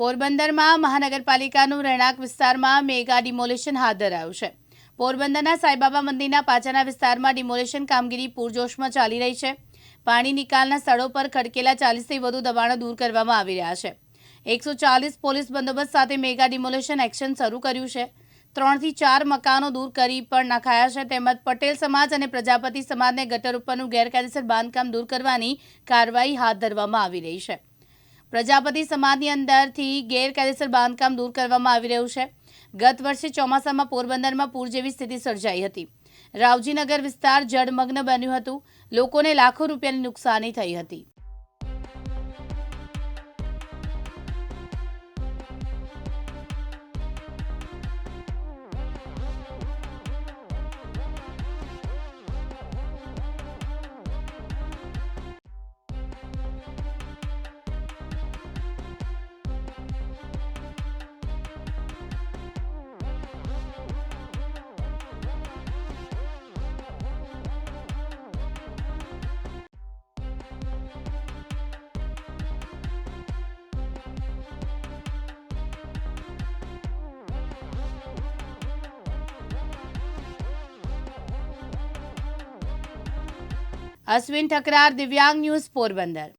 પોરબંદરમાં મહાનગરપાલિકાનું રહેણાંક વિસ્તારમાં મેગા ડિમોલિશન હાથ ધરાયું છે. પોરબંદરના સાંઈબાબા મંદિરના પાછળના વિસ્તારમાં ડિમોલિશન કામગીરી પૂરજોશમાં ચાલી રહી છે. પાણી નિકાલના સ્થળો પર ખડકેલા ચાલીસથી વધુ દબાણો દૂર કરવામાં આવી રહ્યા છે. એકસો ચાલીસ પોલીસ બંદોબસ્ત સાથે મેગા ડિમોલિશન એક્શન શરૂ કર્યું છે. ત્રણથી ચાર મકાનો દૂર કરી પણ નખાયા છે. તેમજ પટેલ સમાજ અને પ્રજાપતિ સમાજને ગટર ઉપરનું ગેરકાયદેસર બાંધકામ દૂર કરવાની કાર્યવાહી હાથ ધરવામાં આવી રહી છે. પ્રજાપતિ સમાજની અંદરથી ગેરકાયદેસર બાંધકામ દૂર કરવામાં આવી રહ્યું છે. ગત વર્ષે ચોમાસામાં પોરબંદરમાં પૂર જેવી સ્થિતિ સર્જાઈ હતી. રાવજીનગર વિસ્તાર જળમગ્ન બન્યું હતું. લોકોને લાખો રૂપિયાની નુકસાની થઈ હતી. અશ્વિન ઠકરાર દિવ્યાંગ ન્યૂઝ પોરબંદર.